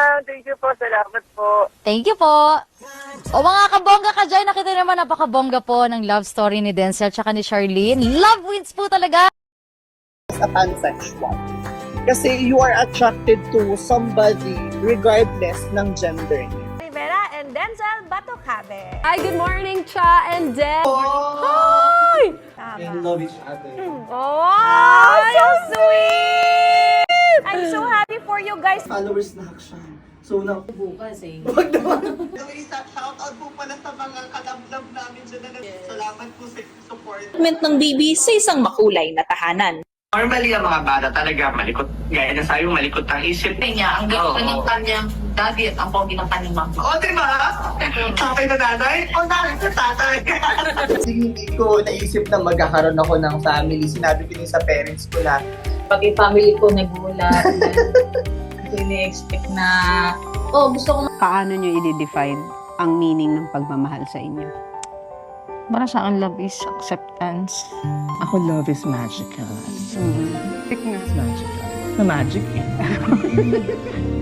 ma'am. Thank you po. Salamat po. Thank you po. O mga kabongga ka dyan, nakita naman napakabongga po ng love story ni Denzel tsaka ni Charlene. Love wins po talaga. a pansexual. Kasi you are attracted to somebody regardless ng gender niya. Rivera and Denzel Batocabe. Hi, good morning, Cha and Den. Hi! Tama. love each other. Oh, so for you guys. Followers na siya. So, na... Bukas eh. Huwag naman. Shout out po pala sa mga kalablab namin dyan na Salamat po sa support. Segment ng BB sa isang makulay na tahanan. Normally, ang mga bata talaga malikot. Gaya na sabi, malikot ang isip. niya, ang ganda ng kanyang daddy at ang pogi ng kanyang mama. Oo, di ba? Tatay na nanay? O nanay na tatay. Kasi hindi ko naisip na magkakaroon ako ng family. Sinabi ko sa parents ko na Pati family ko nagulat. Hindi expect na, oh, gusto ko paano nyo i-define ang meaning ng pagmamahal sa inyo? Para sa akin, love is acceptance. Ako, love is magical. Nga. It's magical. Na magic eh.